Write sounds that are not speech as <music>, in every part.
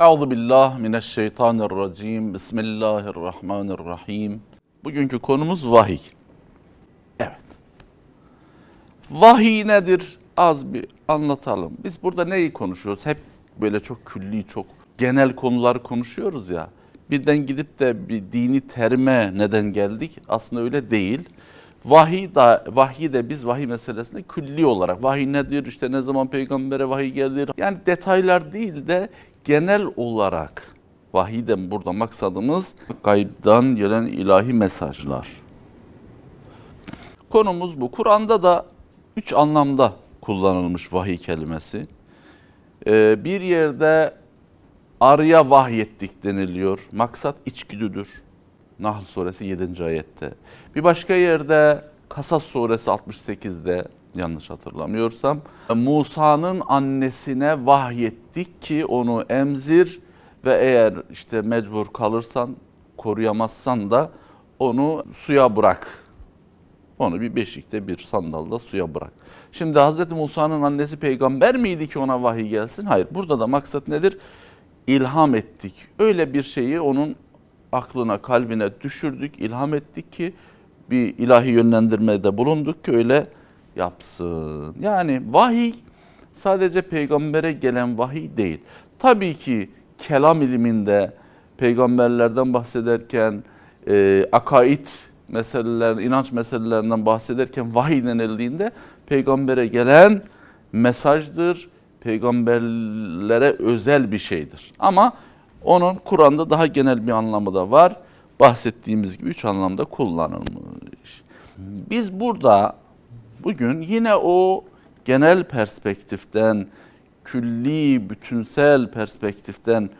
Euzu billah mineşşeytanirracim. Bismillahirrahmanirrahim. Bugünkü konumuz vahiy. Evet. Vahiy nedir? Az bir anlatalım. Biz burada neyi konuşuyoruz? Hep böyle çok külli, çok genel konuları konuşuyoruz ya. Birden gidip de bir dini terime neden geldik? Aslında öyle değil. Vahiy da vahiy de biz vahiy meselesinde külli olarak vahiy nedir işte ne zaman peygambere vahiy gelir yani detaylar değil de genel olarak vahiyden burada maksadımız gaybdan gelen ilahi mesajlar. Konumuz bu. Kur'an'da da üç anlamda kullanılmış vahiy kelimesi. Ee, bir yerde arıya vahyettik deniliyor. Maksat içgüdüdür. Nahl suresi 7. ayette. Bir başka yerde Kasas suresi 68'de yanlış hatırlamıyorsam Musa'nın annesine vahyettik ki onu emzir ve eğer işte mecbur kalırsan koruyamazsan da onu suya bırak. Onu bir beşikte bir sandalda suya bırak. Şimdi Hz. Musa'nın annesi peygamber miydi ki ona vahiy gelsin? Hayır. Burada da maksat nedir? İlham ettik. Öyle bir şeyi onun aklına, kalbine düşürdük, ilham ettik ki bir ilahi yönlendirmede bulunduk ki öyle yapsın. Yani vahiy sadece peygambere gelen vahiy değil. Tabii ki kelam iliminde peygamberlerden bahsederken e, akaid meseleler, inanç meselelerinden bahsederken vahiy denildiğinde peygambere gelen mesajdır, peygamberlere özel bir şeydir. Ama onun Kur'an'da daha genel bir anlamı da var. Bahsettiğimiz gibi üç anlamda kullanılmış. Biz burada bugün yine o genel perspektiften, külli, bütünsel perspektiften,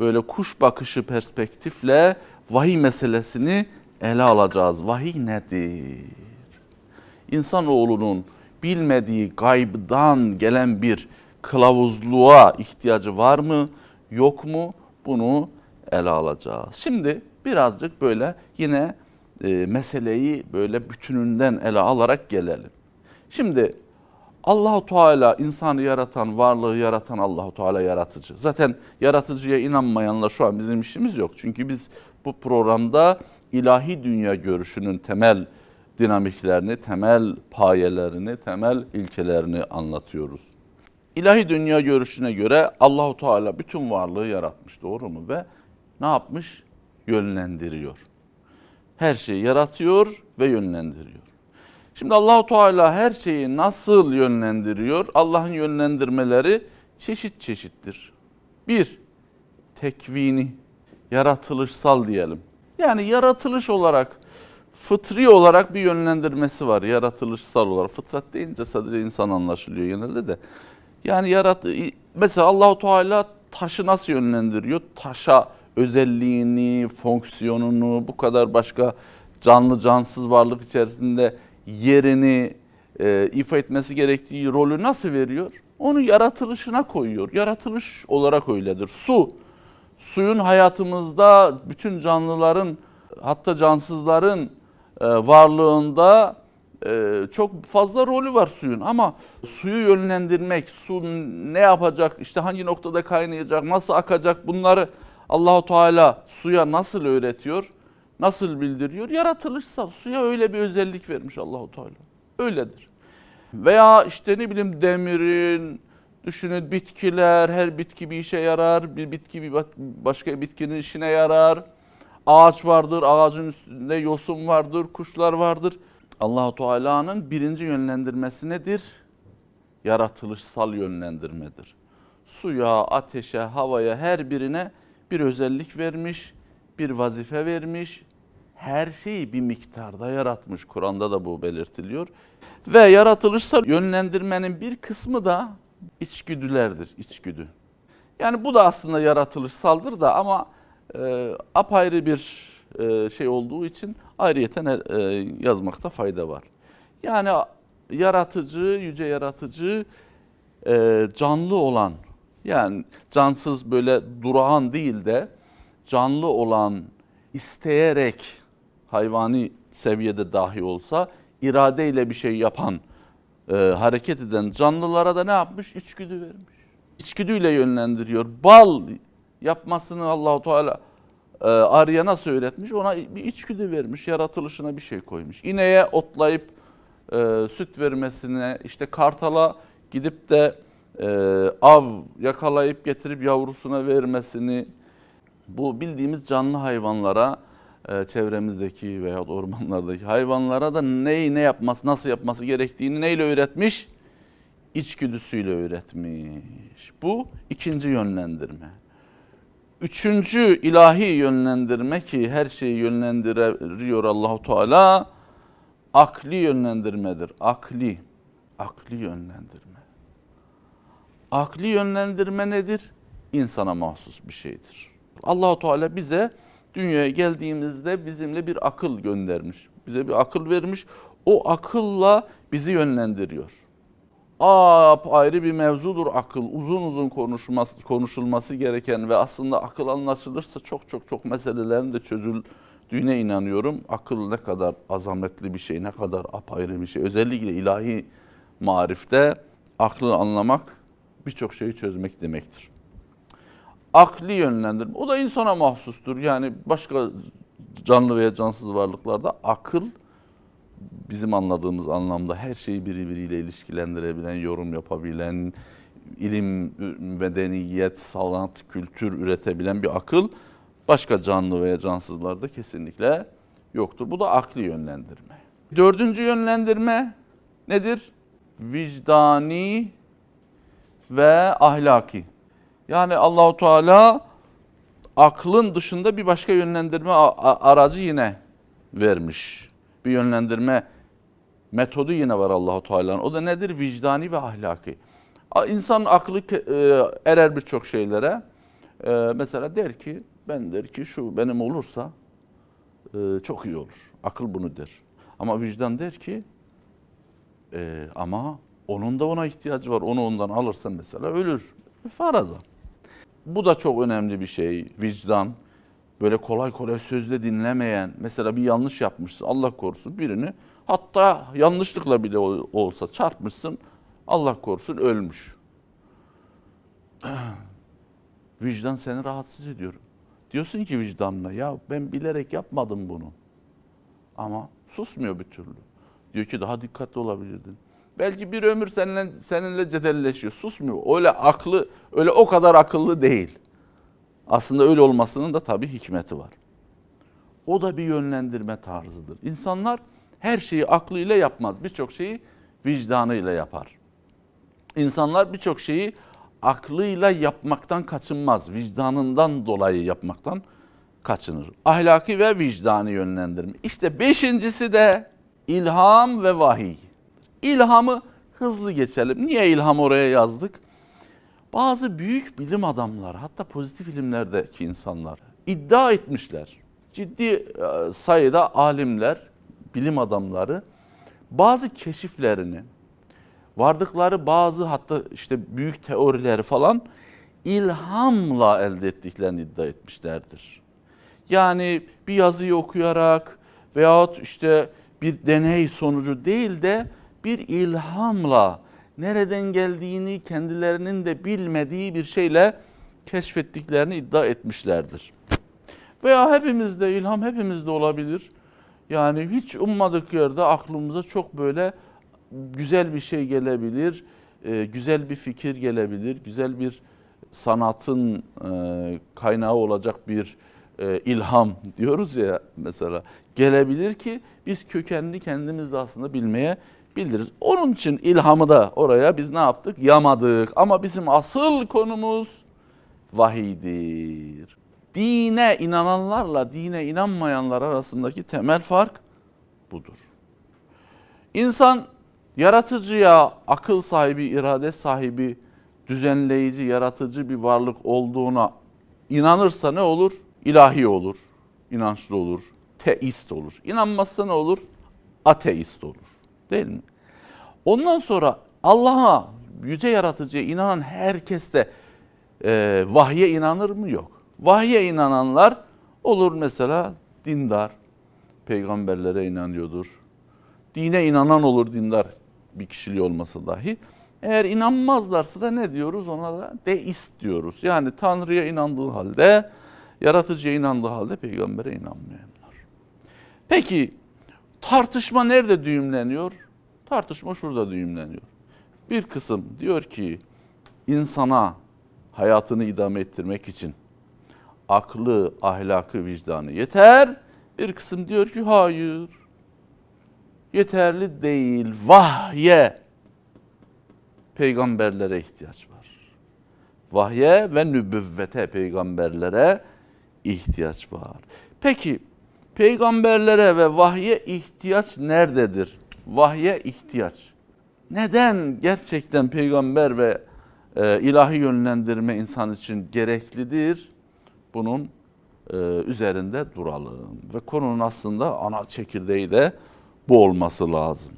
böyle kuş bakışı perspektifle vahiy meselesini ele alacağız. Vahiy nedir? İnsanoğlunun bilmediği gaybdan gelen bir kılavuzluğa ihtiyacı var mı, yok mu? Bunu ele alacağız. Şimdi birazcık böyle yine e, meseleyi böyle bütününden ele alarak gelelim. Şimdi Allahu Teala insanı yaratan, varlığı yaratan Allahu Teala yaratıcı. Zaten yaratıcıya inanmayanla şu an bizim işimiz yok. Çünkü biz bu programda ilahi dünya görüşünün temel dinamiklerini, temel payelerini, temel ilkelerini anlatıyoruz. İlahi dünya görüşüne göre Allahu Teala bütün varlığı yaratmış doğru mu ve ne yapmış? Yönlendiriyor. Her şeyi yaratıyor ve yönlendiriyor. Şimdi Allahu Teala her şeyi nasıl yönlendiriyor? Allah'ın yönlendirmeleri çeşit çeşittir. Bir, tekvini, yaratılışsal diyelim. Yani yaratılış olarak, fıtri olarak bir yönlendirmesi var. Yaratılışsal olarak. Fıtrat deyince sadece insan anlaşılıyor genelde de. Yani yarat mesela Allahu Teala taşı nasıl yönlendiriyor? Taşa özelliğini, fonksiyonunu, bu kadar başka canlı cansız varlık içerisinde yerini e, ifa etmesi gerektiği rolü nasıl veriyor? Onu yaratılışına koyuyor. Yaratılış olarak öyledir. Su, suyun hayatımızda bütün canlıların hatta cansızların e, varlığında e, çok fazla rolü var suyun ama suyu yönlendirmek, su ne yapacak, işte hangi noktada kaynayacak, nasıl akacak bunları Allahu Teala suya nasıl öğretiyor? Nasıl bildiriyor? Yaratılışsal. Suya öyle bir özellik vermiş Allahu Teala. Öyledir. Veya işte ne bileyim demirin, düşünün bitkiler, her bitki bir işe yarar. Bir bitki bir başka bitkinin işine yarar. Ağaç vardır, ağacın üstünde yosun vardır, kuşlar vardır. Allahu Teala'nın birinci yönlendirmesi nedir? Yaratılışsal yönlendirmedir. Suya, ateşe, havaya her birine bir özellik vermiş, bir vazife vermiş. Her şeyi bir miktarda yaratmış. Kur'an'da da bu belirtiliyor. Ve yaratılışsal yönlendirmenin bir kısmı da içgüdülerdir, içgüdü. Yani bu da aslında yaratılışsaldır da ama e, apayrı bir e, şey olduğu için ayrıyeten e, yazmakta fayda var. Yani yaratıcı, yüce yaratıcı e, canlı olan yani cansız böyle durağan değil de canlı olan isteyerek hayvani seviyede dahi olsa iradeyle bir şey yapan, e, hareket eden canlılara da ne yapmış? İçgüdü vermiş. İçgüdüyle yönlendiriyor. Bal yapmasını Allahu Teala e, arıya nasıl öğretmiş? Ona bir içgüdü vermiş, yaratılışına bir şey koymuş. İneğe otlayıp e, süt vermesine, işte kartala gidip de e, av yakalayıp getirip yavrusuna vermesini, bu bildiğimiz canlı hayvanlara, çevremizdeki veya ormanlardaki hayvanlara da neyi ne yapması, nasıl yapması gerektiğini neyle öğretmiş? İçgüdüsüyle öğretmiş. Bu ikinci yönlendirme. Üçüncü ilahi yönlendirme ki her şeyi yönlendiriyor Allahu Teala akli yönlendirmedir. Akli, akli yönlendirme. Akli yönlendirme nedir? İnsana mahsus bir şeydir. Allahu Teala bize dünyaya geldiğimizde bizimle bir akıl göndermiş. Bize bir akıl vermiş. O akılla bizi yönlendiriyor. Ap ayrı bir mevzudur akıl. Uzun uzun konuşması, konuşulması gereken ve aslında akıl anlaşılırsa çok çok çok meselelerin de çözüldüğüne inanıyorum. Akıl ne kadar azametli bir şey, ne kadar apayrı bir şey. Özellikle ilahi marifte aklı anlamak birçok şeyi çözmek demektir. Akli yönlendirme. O da insana mahsustur. Yani başka canlı veya cansız varlıklarda akıl bizim anladığımız anlamda her şeyi birbiriyle ilişkilendirebilen, yorum yapabilen, ilim, medeniyet, sanat, kültür üretebilen bir akıl başka canlı veya cansızlarda kesinlikle yoktur. Bu da akli yönlendirme. Dördüncü yönlendirme nedir? Vicdani ve ahlaki. Yani Allahu Teala aklın dışında bir başka yönlendirme aracı yine vermiş. Bir yönlendirme metodu yine var Allahu Teala'nın. O da nedir? Vicdani ve ahlaki. İnsanın aklı e, erer birçok şeylere. E, Mesela der ki ben der ki şu benim olursa e, çok iyi olur. Akıl bunu der. Ama vicdan der ki ama onun da ona ihtiyacı var. Onu ondan alırsan mesela ölür. Faraza. Bu da çok önemli bir şey. Vicdan. Böyle kolay kolay sözle dinlemeyen. Mesela bir yanlış yapmışsın. Allah korusun birini. Hatta yanlışlıkla bile ol- olsa çarpmışsın. Allah korusun ölmüş. <clears throat> Vicdan seni rahatsız ediyor. Diyorsun ki vicdanına ya ben bilerek yapmadım bunu. Ama susmuyor bir türlü. Diyor ki daha dikkatli olabilirdin. Belki bir ömür seninle, seninle cedelleşiyor. Susmuyor. Öyle aklı, öyle o kadar akıllı değil. Aslında öyle olmasının da tabii hikmeti var. O da bir yönlendirme tarzıdır. İnsanlar her şeyi aklıyla yapmaz. Birçok şeyi vicdanıyla yapar. İnsanlar birçok şeyi aklıyla yapmaktan kaçınmaz. Vicdanından dolayı yapmaktan kaçınır. Ahlaki ve vicdani yönlendirme. İşte beşincisi de ilham ve vahiy. İlhamı hızlı geçelim. Niye ilham oraya yazdık? Bazı büyük bilim adamları hatta pozitif ilimlerdeki insanlar iddia etmişler. Ciddi e, sayıda alimler, bilim adamları bazı keşiflerini, vardıkları bazı hatta işte büyük teorileri falan ilhamla elde ettiklerini iddia etmişlerdir. Yani bir yazıyı okuyarak veyahut işte bir deney sonucu değil de bir ilhamla nereden geldiğini kendilerinin de bilmediği bir şeyle keşfettiklerini iddia etmişlerdir. Veya hepimizde ilham hepimizde olabilir. Yani hiç ummadık yerde aklımıza çok böyle güzel bir şey gelebilir, e, güzel bir fikir gelebilir, güzel bir sanatın e, kaynağı olacak bir e, ilham diyoruz ya mesela gelebilir ki biz kökenini kendimiz de aslında bilmeye biliriz. Onun için ilhamı da oraya biz ne yaptık? Yamadık. Ama bizim asıl konumuz vahiydir. Dine inananlarla dine inanmayanlar arasındaki temel fark budur. İnsan yaratıcıya akıl sahibi, irade sahibi, düzenleyici, yaratıcı bir varlık olduğuna inanırsa ne olur? İlahi olur, inançlı olur, teist olur. İnanmazsa ne olur? Ateist olur. Değil mi? Ondan sonra Allah'a, yüce yaratıcıya inanan herkes de e, vahye inanır mı? Yok. Vahye inananlar olur mesela dindar, peygamberlere inanıyordur. Dine inanan olur dindar bir kişiliği olmasa dahi. Eğer inanmazlarsa da ne diyoruz onlara? Deist diyoruz. Yani Tanrı'ya inandığı halde, yaratıcıya inandığı halde peygambere inanmayanlar. Peki tartışma nerede düğümleniyor? Tartışma şurada düğümleniyor. Bir kısım diyor ki insana hayatını idame ettirmek için aklı, ahlakı, vicdanı yeter. Bir kısım diyor ki hayır. Yeterli değil. Vahye peygamberlere ihtiyaç var. Vahye ve nübüvvete peygamberlere ihtiyaç var. Peki peygamberlere ve vahye ihtiyaç nerededir? Vahye ihtiyaç. Neden gerçekten peygamber ve e, ilahi yönlendirme insan için gereklidir? Bunun e, üzerinde duralım. Ve konunun aslında ana çekirdeği de bu olması lazım.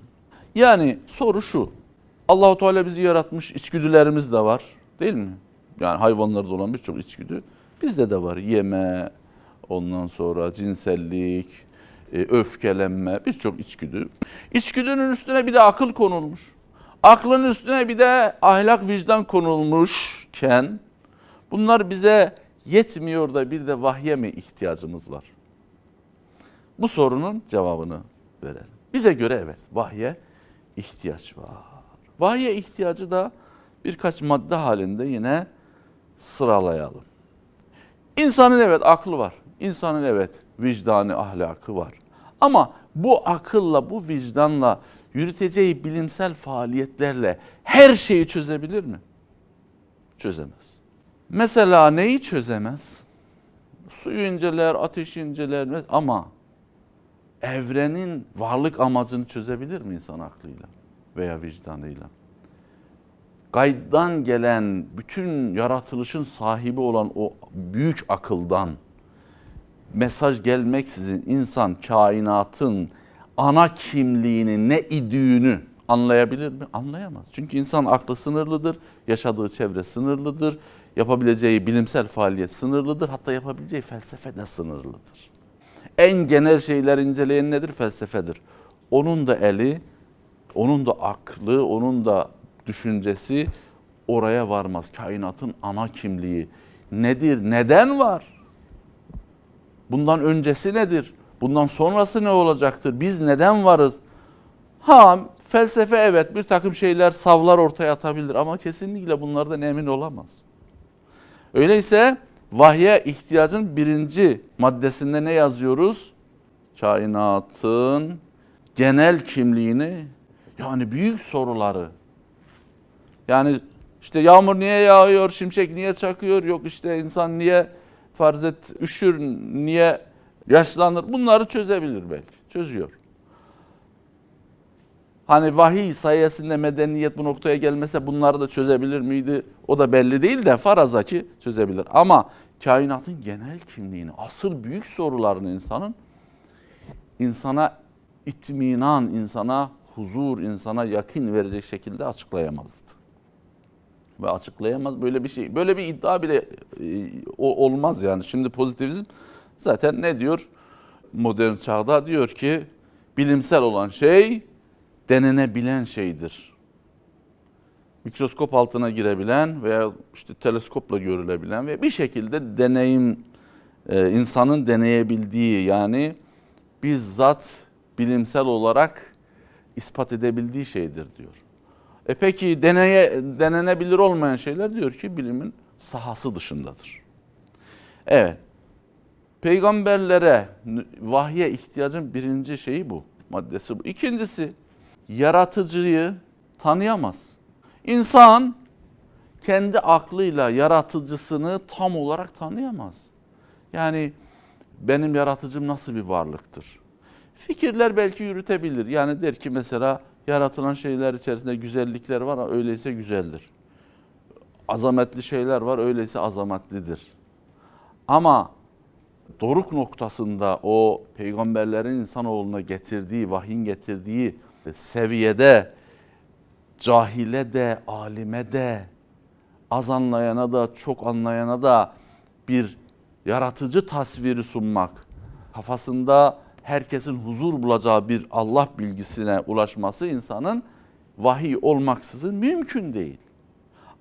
Yani soru şu. Allahu Teala bizi yaratmış, içgüdülerimiz de var, değil mi? Yani hayvanlarda olan birçok içgüdü bizde de var. Yeme, ondan sonra cinsellik, e, öfkelenme, birçok içgüdü. İçgüdünün üstüne bir de akıl konulmuş. Aklın üstüne bir de ahlak, vicdan konulmuşken bunlar bize yetmiyor da bir de vahye mi ihtiyacımız var? Bu sorunun cevabını verelim. Bize göre evet vahye ihtiyaç var. Vahye ihtiyacı da birkaç madde halinde yine sıralayalım. İnsanın evet aklı var. İnsanın evet vicdanı, ahlakı var. Ama bu akılla, bu vicdanla yürüteceği bilimsel faaliyetlerle her şeyi çözebilir mi? Çözemez. Mesela neyi çözemez? Suyu inceler, ateşi inceler ama evrenin varlık amacını çözebilir mi insan aklıyla veya vicdanıyla? Gayddan gelen bütün yaratılışın sahibi olan o büyük akıldan mesaj gelmeksizin insan kainatın ana kimliğini ne idüğünü anlayabilir mi? Anlayamaz. Çünkü insan aklı sınırlıdır, yaşadığı çevre sınırlıdır, yapabileceği bilimsel faaliyet sınırlıdır, hatta yapabileceği felsefe de sınırlıdır. En genel şeyler inceleyen nedir? Felsefedir. Onun da eli, onun da aklı, onun da düşüncesi oraya varmaz. Kainatın ana kimliği nedir? Neden var? Bundan öncesi nedir? Bundan sonrası ne olacaktır? Biz neden varız? Ha felsefe evet bir takım şeyler savlar ortaya atabilir ama kesinlikle bunlardan emin olamaz. Öyleyse vahye ihtiyacın birinci maddesinde ne yazıyoruz? Kainatın genel kimliğini yani büyük soruları. Yani işte yağmur niye yağıyor, şimşek niye çakıyor, yok işte insan niye farz et üşür, niye yaşlanır bunları çözebilir belki. Çözüyor. Hani vahiy sayesinde medeniyet bu noktaya gelmese bunları da çözebilir miydi? O da belli değil de faraza ki çözebilir. Ama kainatın genel kimliğini, asıl büyük sorularını insanın insana itminan, insana huzur, insana yakın verecek şekilde açıklayamazdı. Ve açıklayamaz böyle bir şey. Böyle bir iddia bile e, olmaz yani. Şimdi pozitivizm zaten ne diyor? Modern çağda diyor ki bilimsel olan şey denenebilen şeydir. Mikroskop altına girebilen veya işte teleskopla görülebilen ve bir şekilde deneyim e, insanın deneyebildiği yani bizzat bilimsel olarak ispat edebildiği şeydir diyor. E peki deneye, denenebilir olmayan şeyler diyor ki bilimin sahası dışındadır. Evet. Peygamberlere vahye ihtiyacın birinci şeyi bu. Maddesi bu. İkincisi yaratıcıyı tanıyamaz. İnsan kendi aklıyla yaratıcısını tam olarak tanıyamaz. Yani benim yaratıcım nasıl bir varlıktır? Fikirler belki yürütebilir. Yani der ki mesela yaratılan şeyler içerisinde güzellikler var öyleyse güzeldir. Azametli şeyler var öyleyse azametlidir. Ama doruk noktasında o peygamberlerin insanoğluna getirdiği, vahyin getirdiği seviyede cahile de, alime de, az anlayana da, çok anlayana da bir yaratıcı tasviri sunmak, kafasında herkesin huzur bulacağı bir Allah bilgisine ulaşması insanın vahiy olmaksızın mümkün değil.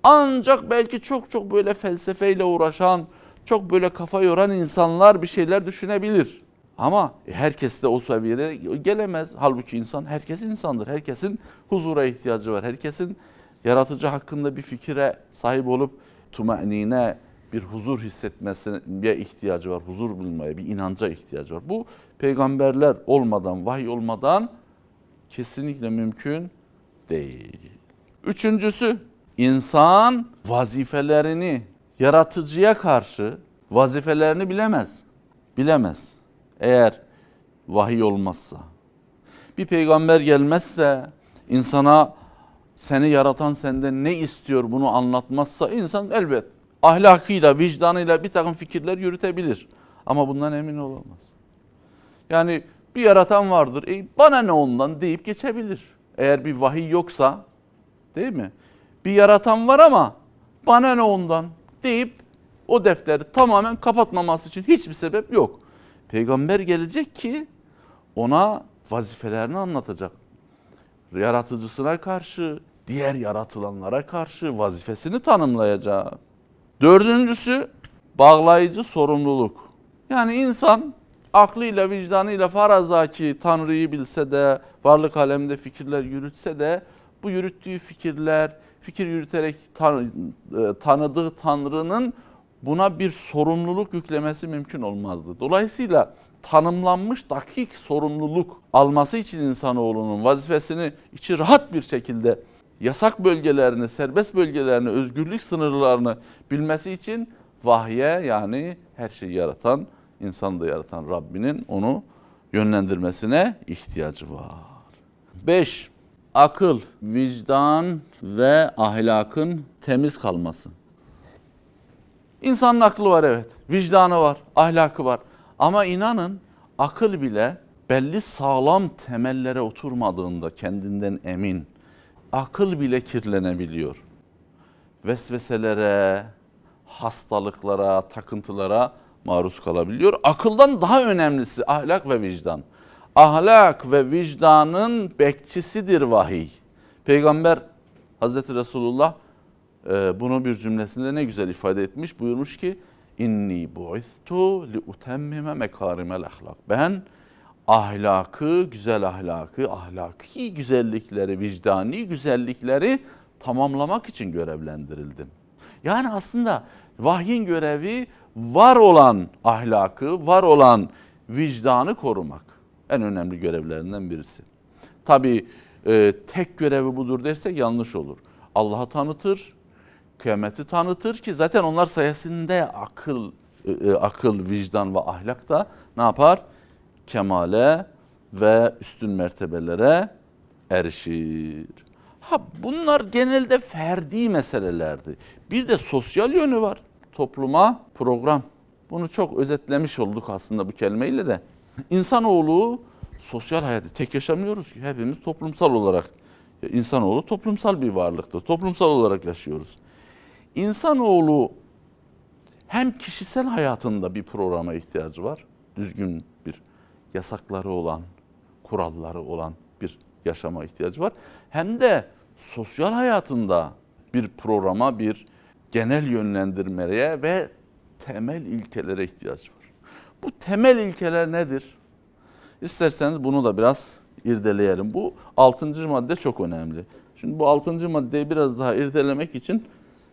Ancak belki çok çok böyle felsefeyle uğraşan, çok böyle kafa yoran insanlar bir şeyler düşünebilir. Ama herkes de o seviyede gelemez. Halbuki insan, herkes insandır. Herkesin huzura ihtiyacı var. Herkesin yaratıcı hakkında bir fikire sahip olup tumanine, bir huzur hissetmesine ihtiyacı var. Huzur bulmaya, bir inanca ihtiyacı var. Bu peygamberler olmadan, vahiy olmadan kesinlikle mümkün değil. Üçüncüsü, insan vazifelerini yaratıcıya karşı vazifelerini bilemez. Bilemez. Eğer vahiy olmazsa. Bir peygamber gelmezse insana seni yaratan senden ne istiyor bunu anlatmazsa insan elbet ahlakıyla, vicdanıyla bir takım fikirler yürütebilir. Ama bundan emin olamaz. Yani bir yaratan vardır, e, bana ne ondan deyip geçebilir. Eğer bir vahiy yoksa değil mi? Bir yaratan var ama bana ne ondan deyip o defteri tamamen kapatmaması için hiçbir sebep yok. Peygamber gelecek ki ona vazifelerini anlatacak. Yaratıcısına karşı, diğer yaratılanlara karşı vazifesini tanımlayacak. Dördüncüsü bağlayıcı sorumluluk. Yani insan aklıyla vicdanıyla farazaki Tanrı'yı bilse de varlık aleminde fikirler yürütse de bu yürüttüğü fikirler fikir yürüterek tan- e, tanıdığı Tanrı'nın buna bir sorumluluk yüklemesi mümkün olmazdı. Dolayısıyla tanımlanmış dakik sorumluluk alması için insanoğlunun vazifesini içi rahat bir şekilde yasak bölgelerini, serbest bölgelerini, özgürlük sınırlarını bilmesi için vahye yani her şeyi yaratan, insanı da yaratan Rabbinin onu yönlendirmesine ihtiyacı var. 5. Akıl, vicdan ve ahlakın temiz kalması. İnsanın aklı var evet, vicdanı var, ahlakı var. Ama inanın akıl bile belli sağlam temellere oturmadığında kendinden emin, akıl bile kirlenebiliyor. Vesveselere, hastalıklara, takıntılara maruz kalabiliyor. Akıldan daha önemlisi ahlak ve vicdan. Ahlak ve vicdanın bekçisidir vahiy. Peygamber Hazreti Resulullah e, bunu bir cümlesinde ne güzel ifade etmiş. Buyurmuş ki inni bu'istu li utemmime mekarimel ahlak. Ben ahlakı, güzel ahlakı, ahlaki güzellikleri, vicdani güzellikleri tamamlamak için görevlendirildim. Yani aslında vahyin görevi var olan ahlakı, var olan vicdanı korumak. En önemli görevlerinden birisi. Tabi e, tek görevi budur dersek yanlış olur. Allah'ı tanıtır, kıyameti tanıtır ki zaten onlar sayesinde akıl, e, e, akıl, vicdan ve ahlak da ne yapar? Kemale ve üstün mertebelere erişir. Ha bunlar genelde ferdi meselelerdi. Bir de sosyal yönü var. Topluma program. Bunu çok özetlemiş olduk aslında bu kelimeyle de. İnsanoğlu sosyal hayatı tek yaşamıyoruz ki. Hepimiz toplumsal olarak. İnsanoğlu toplumsal bir varlıktır. Toplumsal olarak yaşıyoruz. İnsanoğlu hem kişisel hayatında bir programa ihtiyacı var. Düzgün bir yasakları olan, kuralları olan bir yaşama ihtiyacı var. Hem de sosyal hayatında bir programa, bir genel yönlendirmeye ve temel ilkelere ihtiyaç var. Bu temel ilkeler nedir? İsterseniz bunu da biraz irdeleyelim. Bu altıncı madde çok önemli. Şimdi bu altıncı maddeyi biraz daha irdelemek için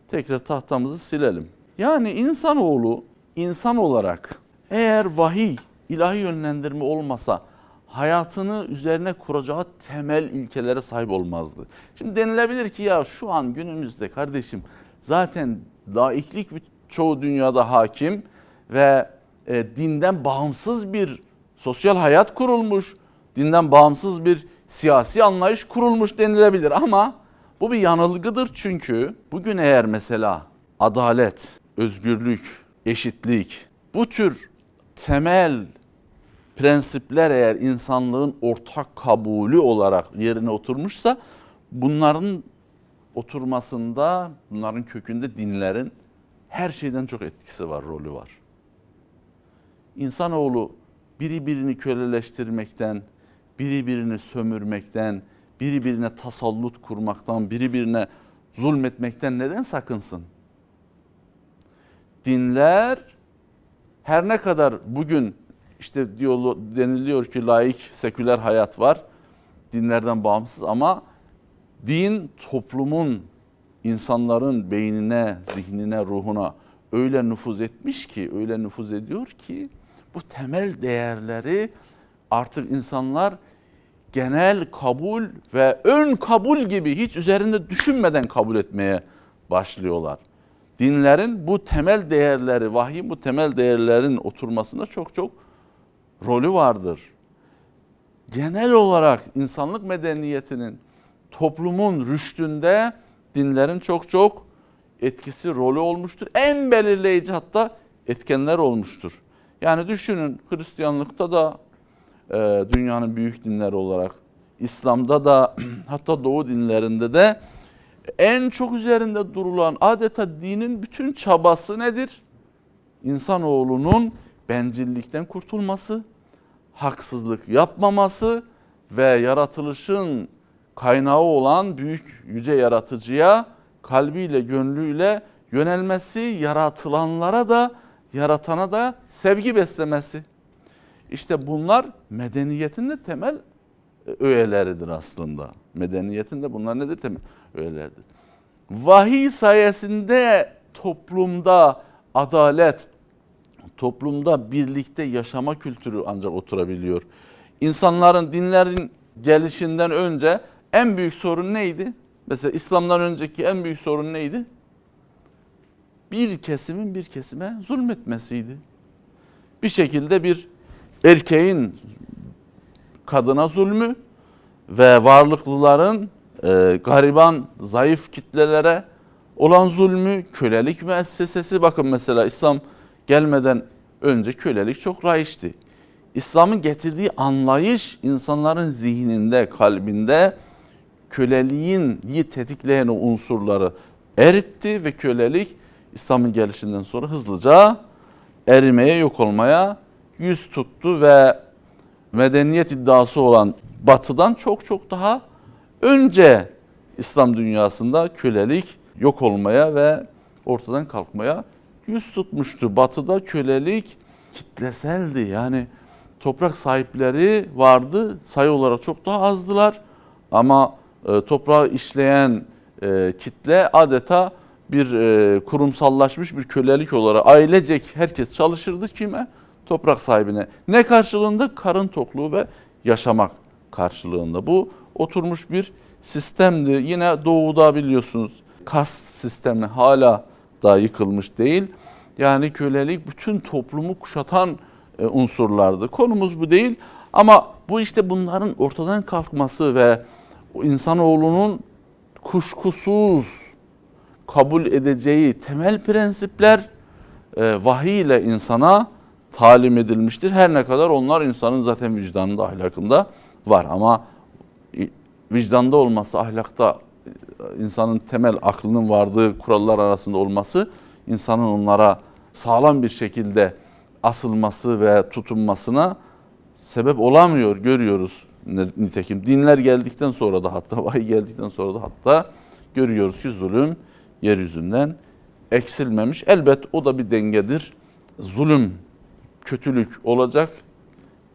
tekrar tahtamızı silelim. Yani insanoğlu insan olarak eğer vahiy, ilahi yönlendirme olmasa hayatını üzerine kuracağı temel ilkelere sahip olmazdı. Şimdi denilebilir ki ya şu an günümüzde kardeşim zaten laiklik çoğu dünyada hakim ve e, dinden bağımsız bir sosyal hayat kurulmuş, dinden bağımsız bir siyasi anlayış kurulmuş denilebilir. Ama bu bir yanılgıdır çünkü bugün eğer mesela adalet, özgürlük, eşitlik bu tür temel prensipler eğer insanlığın ortak kabulü olarak yerine oturmuşsa bunların oturmasında, bunların kökünde dinlerin her şeyden çok etkisi var, rolü var. İnsanoğlu biri birini köleleştirmekten, biri birini sömürmekten, birbirine tasallut kurmaktan, birbirine zulmetmekten neden sakınsın? Dinler her ne kadar bugün işte diyor, deniliyor ki laik seküler hayat var dinlerden bağımsız ama din toplumun insanların beynine, zihnine, ruhuna öyle nüfuz etmiş ki, öyle nüfuz ediyor ki bu temel değerleri artık insanlar genel kabul ve ön kabul gibi hiç üzerinde düşünmeden kabul etmeye başlıyorlar. Dinlerin bu temel değerleri, vahyin bu temel değerlerin oturmasında çok çok rolü vardır. Genel olarak insanlık medeniyetinin, toplumun rüştünde dinlerin çok çok etkisi, rolü olmuştur. En belirleyici hatta etkenler olmuştur. Yani düşünün Hristiyanlıkta da e, dünyanın büyük dinleri olarak, İslam'da da <clears throat> hatta Doğu dinlerinde de en çok üzerinde durulan adeta dinin bütün çabası nedir? İnsanoğlunun bencillikten kurtulması, haksızlık yapmaması ve yaratılışın kaynağı olan büyük yüce yaratıcıya kalbiyle gönlüyle yönelmesi, yaratılanlara da yaratana da sevgi beslemesi. İşte bunlar medeniyetin de temel e, öğeleridir aslında. Medeniyetin de bunlar nedir temel öğeleridir. Vahiy sayesinde toplumda adalet, toplumda birlikte yaşama kültürü ancak oturabiliyor. İnsanların dinlerin gelişinden önce en büyük sorun neydi? Mesela İslam'dan önceki en büyük sorun neydi? Bir kesimin bir kesime zulmetmesiydi. Bir şekilde bir erkeğin kadına zulmü ve varlıklıların e, gariban, zayıf kitlelere olan zulmü, kölelik müessesesi. Bakın mesela İslam gelmeden önce kölelik çok rayişti. İslam'ın getirdiği anlayış insanların zihninde, kalbinde köleliğin tetikleyen o unsurları eritti ve kölelik İslam'ın gelişinden sonra hızlıca erimeye, yok olmaya yüz tuttu ve medeniyet iddiası olan batıdan çok çok daha önce İslam dünyasında kölelik yok olmaya ve ortadan kalkmaya yüz tutmuştu. Batıda kölelik kitleseldi. Yani toprak sahipleri vardı. Sayı olarak çok daha azdılar. Ama e, toprağı işleyen e, kitle adeta bir e, kurumsallaşmış bir kölelik olarak ailecek herkes çalışırdı kime? Toprak sahibine. Ne karşılığında? Karın tokluğu ve yaşamak karşılığında. Bu oturmuş bir sistemdi. Yine doğuda biliyorsunuz kast sistemi hala da yıkılmış değil. Yani kölelik bütün toplumu kuşatan unsurlardı. Konumuz bu değil ama bu işte bunların ortadan kalkması ve insanoğlunun kuşkusuz kabul edeceği temel prensipler e, vahiy ile insana talim edilmiştir. Her ne kadar onlar insanın zaten vicdanında, ahlakında var ama vicdanda olması, ahlakta e, insanın temel aklının vardığı kurallar arasında olması insanın onlara sağlam bir şekilde asılması ve tutunmasına sebep olamıyor görüyoruz nitekim. Dinler geldikten sonra da hatta <laughs> vahiy geldikten sonra da hatta görüyoruz ki zulüm yeryüzünden eksilmemiş. Elbet o da bir dengedir. Zulüm, kötülük olacak,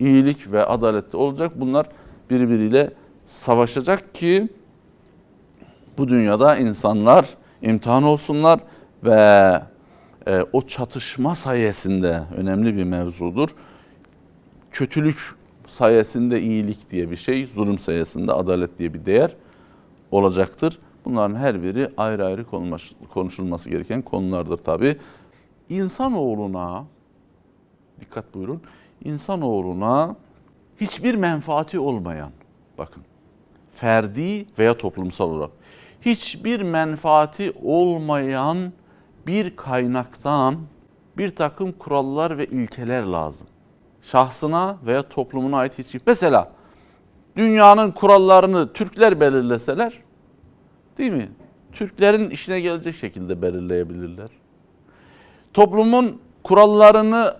iyilik ve adalette olacak. Bunlar birbiriyle savaşacak ki bu dünyada insanlar imtihan olsunlar ve e, o çatışma sayesinde önemli bir mevzudur. Kötülük sayesinde iyilik diye bir şey, zulüm sayesinde adalet diye bir değer olacaktır. Bunların her biri ayrı ayrı konuşulması gereken konulardır tabi. İnsanoğluna, dikkat buyurun, insanoğluna hiçbir menfaati olmayan, bakın, ferdi veya toplumsal olarak hiçbir menfaati olmayan bir kaynaktan bir takım kurallar ve ilkeler lazım. Şahsına veya toplumuna ait hiçbir... Mesela dünyanın kurallarını Türkler belirleseler değil mi? Türklerin işine gelecek şekilde belirleyebilirler. Toplumun kurallarını,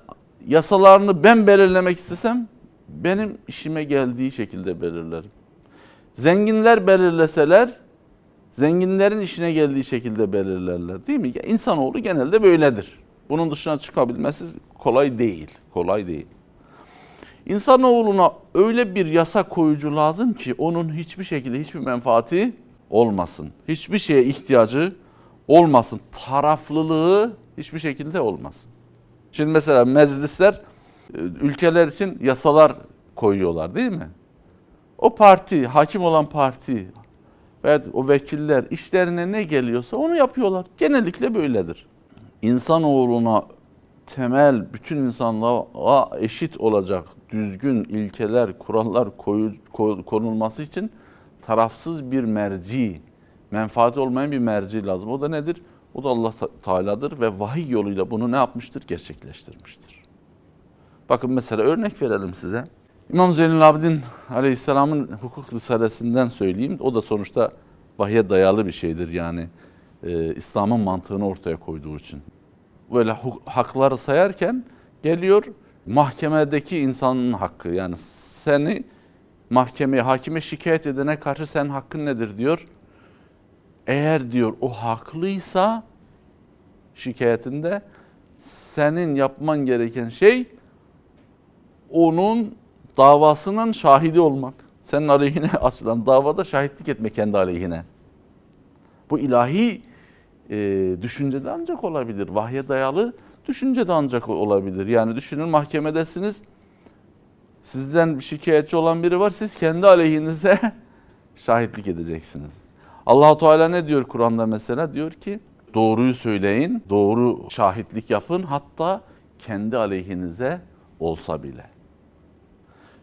yasalarını ben belirlemek istesem benim işime geldiği şekilde belirlerim. Zenginler belirleseler zenginlerin işine geldiği şekilde belirlerler değil mi? İnsanoğlu genelde böyledir. Bunun dışına çıkabilmesi kolay değil. Kolay değil. İnsanoğluna öyle bir yasa koyucu lazım ki onun hiçbir şekilde hiçbir menfaati olmasın. Hiçbir şeye ihtiyacı olmasın. Taraflılığı hiçbir şekilde olmasın. Şimdi mesela meclisler e, ülkeler için yasalar koyuyorlar değil mi? O parti, hakim olan parti veya o vekiller işlerine ne geliyorsa onu yapıyorlar. Genellikle böyledir. İnsanoğluna temel bütün insanlığa eşit olacak düzgün ilkeler, kurallar koyu, ko- konulması için tarafsız bir merci, menfaati olmayan bir merci lazım. O da nedir? O da Allah Teala'dır ve vahiy yoluyla bunu ne yapmıştır? Gerçekleştirmiştir. Bakın mesela örnek verelim size. İmam Zeynel Abidin Aleyhisselam'ın hukuk risalesinden söyleyeyim. O da sonuçta vahye dayalı bir şeydir yani. e, İslam'ın mantığını ortaya koyduğu için. Böyle hakları sayarken geliyor mahkemedeki insanın hakkı. Yani seni mahkemeye, hakime şikayet edene karşı senin hakkın nedir diyor. Eğer diyor o haklıysa şikayetinde senin yapman gereken şey onun davasının şahidi olmak. Senin aleyhine <laughs> açılan davada şahitlik etme kendi aleyhine. Bu ilahi e, düşüncede ancak olabilir. Vahye dayalı düşüncede ancak olabilir. Yani düşünün mahkemedesiniz. Sizden şikayetçi olan biri var. Siz kendi aleyhinize <laughs> şahitlik edeceksiniz. Allahu Teala ne diyor Kur'an'da mesela? Diyor ki doğruyu söyleyin, doğru şahitlik yapın hatta kendi aleyhinize olsa bile.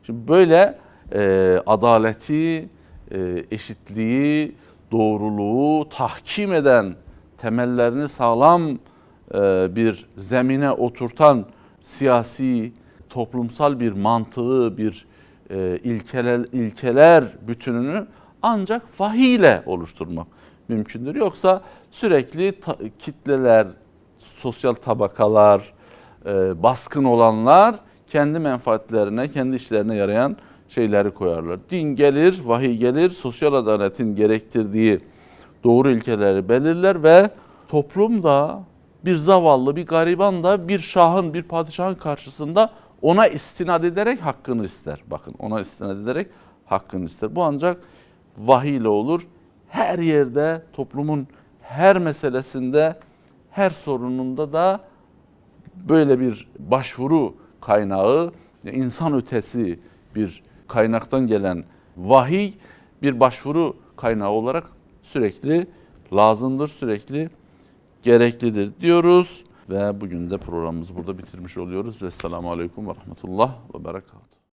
Şimdi böyle e, adaleti, e, eşitliği, doğruluğu tahkim eden, temellerini sağlam e, bir zemine oturtan siyasi, toplumsal bir mantığı, bir e, ilkeler, ilkeler bütününü ancak vahiy ile oluşturmak mümkündür. Yoksa sürekli kitleler, sosyal tabakalar, e, baskın olanlar kendi menfaatlerine, kendi işlerine yarayan şeyleri koyarlar. Din gelir, vahiy gelir, sosyal adaletin gerektirdiği doğru ilkeleri belirler ve toplumda bir zavallı, bir gariban da bir şahın, bir padişahın karşısında ona istinad ederek hakkını ister. Bakın ona istinad ederek hakkını ister. Bu ancak vahiy ile olur. Her yerde, toplumun her meselesinde, her sorununda da böyle bir başvuru kaynağı, insan ötesi bir kaynaktan gelen vahiy bir başvuru kaynağı olarak sürekli lazımdır, sürekli gereklidir diyoruz. Ve bugün de programımızı burada bitirmiş oluyoruz. Vesselamu Aleyküm ve Rahmetullah ve Berekatuhu.